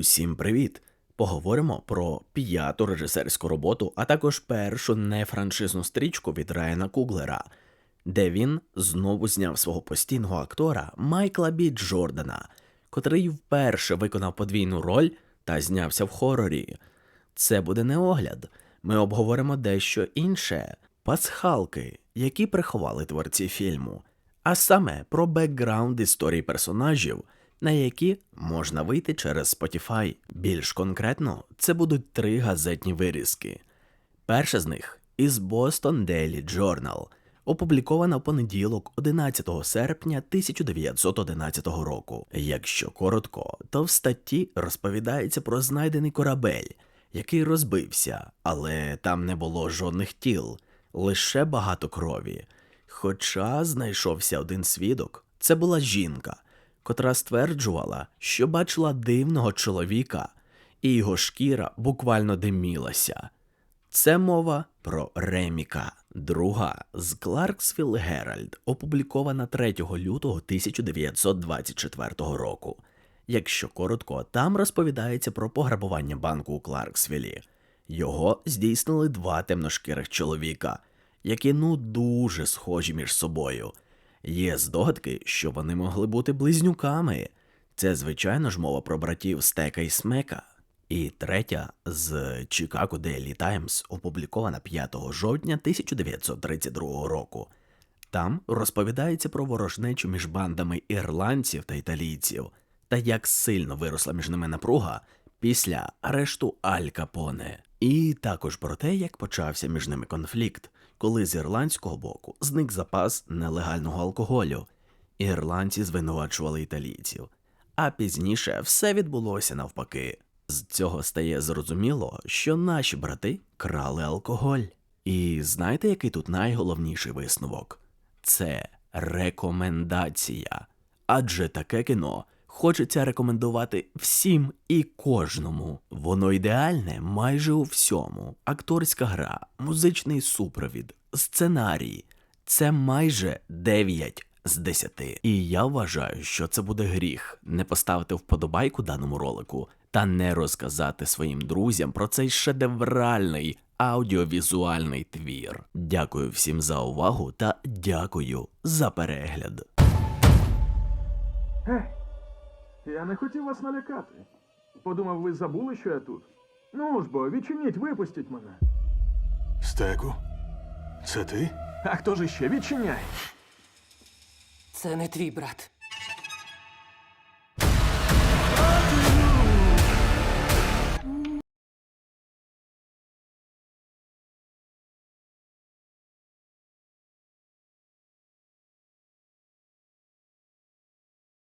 Усім привіт! Поговоримо про п'яту режисерську роботу, а також першу нефраншизну стрічку від Райана Куглера, де він знову зняв свого постійного актора Майкла Бі Джордана, котрий вперше виконав подвійну роль та знявся в хорорі. Це буде не огляд. Ми обговоримо дещо інше пасхалки, які приховали творці фільму, а саме про бекграунд історії персонажів, на які можна вийти через Spotify. Більш конкретно, це будуть три газетні вирізки. Перша з них із Boston Daily Journal, опублікована в понеділок, 11 серпня 1911 року. Якщо коротко, то в статті розповідається про знайдений корабель, який розбився, але там не було жодних тіл, лише багато крові. Хоча знайшовся один свідок, це була жінка, котра стверджувала, що бачила дивного чоловіка, і його шкіра буквально димілася. Це мова про Реміка. Друга з Кларксвіл Геральд, опублікована 3 лютого 1924 року. Якщо коротко, там розповідається про пограбування банку у Кларксвілі. Його здійснили два темношкірих чоловіка, які ну дуже схожі між собою. Є здогадки, що вони могли бути близнюками. Це, звичайно ж, мова про братів Стека і Смека. І третя з Chicago Daily Times, опублікована 5 жовтня 1932 року. Там розповідається про ворожнечу між бандами ірландців та італійців, та як сильно виросла між ними напруга після арешту Аль Капоне. І також про те, як почався між ними конфлікт, коли з ірландського боку зник запас нелегального алкоголю. Ірландці звинувачували італійців, а пізніше все відбулося навпаки. З цього стає зрозуміло, що наші брати крали алкоголь. І знаєте, який тут найголовніший висновок? Це рекомендація. Адже таке кіно хочеться рекомендувати всім і кожному. Воно ідеальне майже у всьому: акторська гра, музичний супровід, сценарій. Це майже 9 з 10. І я вважаю, що це буде гріх не поставити вподобайку даному ролику та не розказати своїм друзям про цей шедевральний аудіовізуальний твір. Дякую всім за увагу та дякую за перегляд. Я не хотів вас налякати. Подумав, ви забули, що я тут. Ну ж бо, відчиніть, випустіть мене. Стеку, це ти? А хто ж ще відчиняє? Це не твій брат.